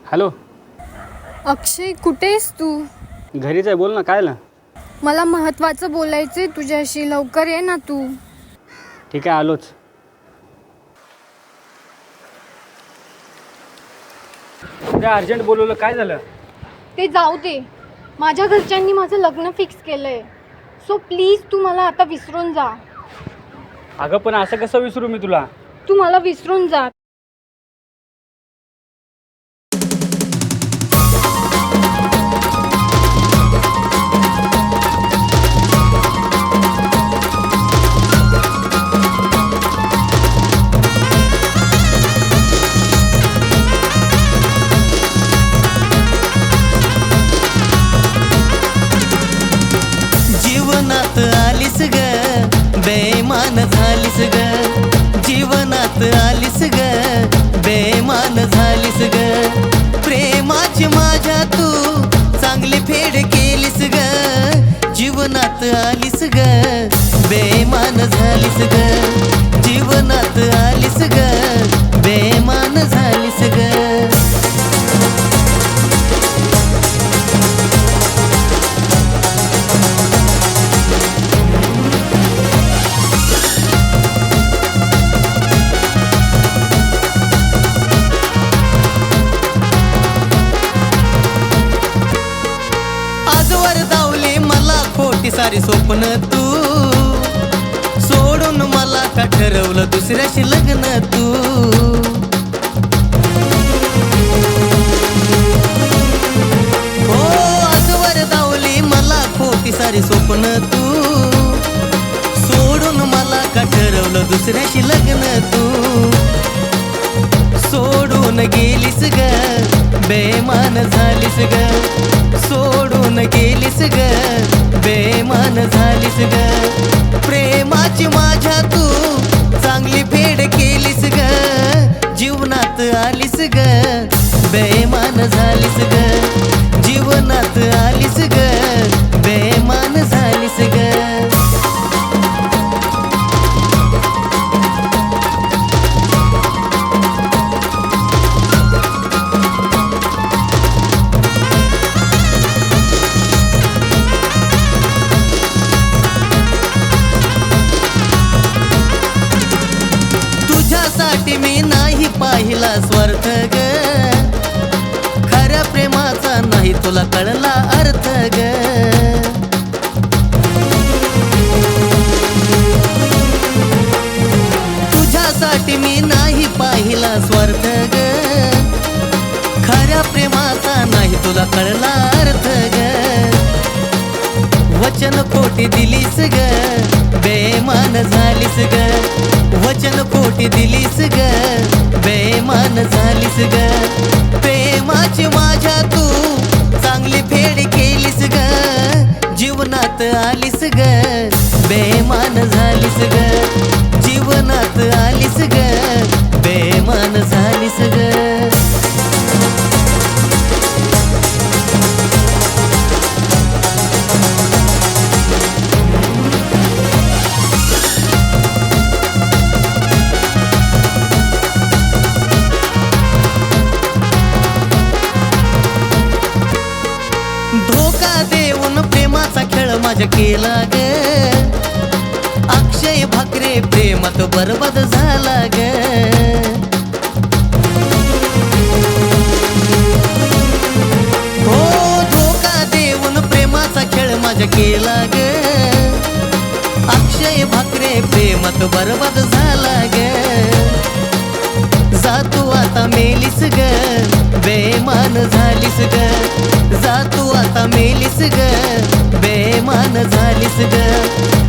Hello. अक्षय कुठेस तू? घरीच आहे बोल ना काय ना मला महत्वाचं बोलायचंय तुझ्याशी. लवकर ये ना तू. ठीक आहे आलोच. अर्जंट बोलवलं काय झालं? ते जाऊ दे. माझ्या घरच्यांनी माझं लग्न फिक्स केलंय. सो प्लीज तू मला आता विसरून जा. अगं पण असं कसं विसरू मी तुला? तू मला विसरून जा. जीवनात आलीस ग बेमान झालीस ग. प्रेमाची माझ्या तू चांगली फेड केलीस ग. जीवनात आलीस ग बेमान झालीस ग. सारी स्वप्न तू. सोडून मला का ठरवलं दुसऱ्याशी लग्न तू? हो आजवर दावली मला खोटी सारी स्वप्न तू. सोडून मला का ठरवलं दुसऱ्याशी लग्न तू? सोडून गेलीस ग. बेमान झालीस ग. सोडून गेलीस ग. बेमान झालीस ग. प्रेमाची माझ्या तू चांगली फेड केलीस ग. जीवनात आलीस ग. बेमान झालीस ग. तुझ्यासाठी मी नाही पाहिला स्वार्थ ग. खऱ्या प्रेमाचा नाही तुला कळला अर्थ ग. तुझ्यासाठी मी नाही पाहिला स्वार्थ ग. खऱ्या प्रेमाचा नाही तुला कळला अर्थ ग. वचन खोटी दिलीस ग. बेमान झालीस ग. वचन खोटी दिली झालीस ग. प्रेमाची माझ्या तू. चांगली फेड केलीस ग. जीवनात आलीस ग. बेमान माझ्या केला ग. अक्षय भाकरे प्रेमात बरबाद झाला ग. हो धोका देऊन प्रेमाचा खेळ माझ्या केला ग. अक्षय भाकरे प्रेमात बरबाद झाला ग. जातू आता मेलीस ग. बेमान झालीस ग. जातू आता मेलीस ग. ग.